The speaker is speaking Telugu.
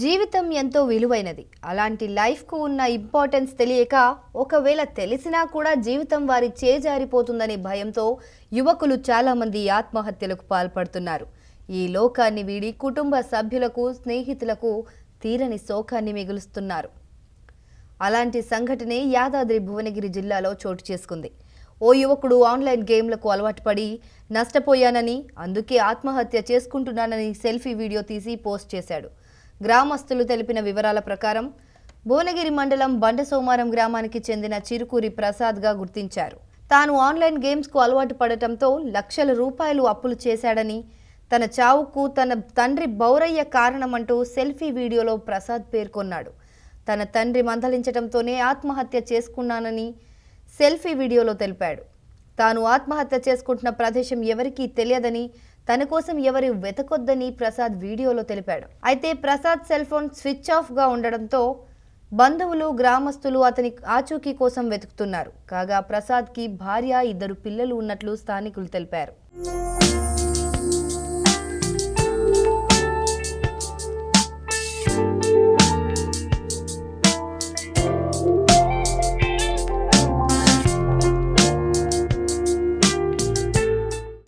జీవితం ఎంతో విలువైనది. అలాంటి లైఫ్కు ఉన్న ఇంపార్టెన్స్ తెలియక ఒకవేళ తెలిసినా కూడా జీవితం వారి చేజారిపోతుందనే భయంతో యువకులు చాలామంది ఆత్మహత్యలకు పాల్పడుతున్నారు. ఈ లోకాన్ని వీడి కుటుంబ సభ్యులకు స్నేహితులకు తీరని శోకాన్ని మిగులుస్తున్నారు. అలాంటి సంఘటనే యాదాద్రి భువనగిరి జిల్లాలో చోటు చేసుకుంది. ఓ యువకుడు ఆన్లైన్ గేమ్లకు అలవాటు పడి నష్టపోయానని అందుకే ఆత్మహత్య చేసుకుంటున్నానని సెల్ఫీ వీడియో తీసి పోస్ట్ చేశాడు. గ్రామస్తులు తెలిపిన వివరాల ప్రకారం భువనగిరి మండలం బండ సోమారం గ్రామానికి చెందిన చిరుకూరి ప్రసాద్గా గుర్తించారు. తాను ఆన్లైన్ గేమ్స్కు అలవాటు పడటంతో లక్షల రూపాయలు అప్పులు చేశాడని తన చావుకు తన తండ్రి బౌరయ్య కారణమంటూ సెల్ఫీ వీడియోలో ప్రసాద్ పేర్కొన్నాడు. తన తండ్రి మందలించడంతోనే ఆత్మహత్య చేసుకున్నానని సెల్ఫీ వీడియోలో తెలిపాడు. తాను ఆత్మహత్య చేసుకుంటున్న ప్రదేశం ఎవరికీ తెలియదని తన కోసం ఎవరు వెతకొద్దని ప్రసాద్ వీడియోలో తెలిపాడు. అయితే ప్రసాద్ సెల్ ఫోన్ స్విచ్ ఆఫ్గా ఉండడంతో బంధువులు గ్రామస్తులు అతని ఆచూకీ కోసం వెతుకుతున్నారు. కాగా ప్రసాద్కి భార్య ఇద్దరు పిల్లలు ఉన్నట్లు స్థానికులు తెలిపారు.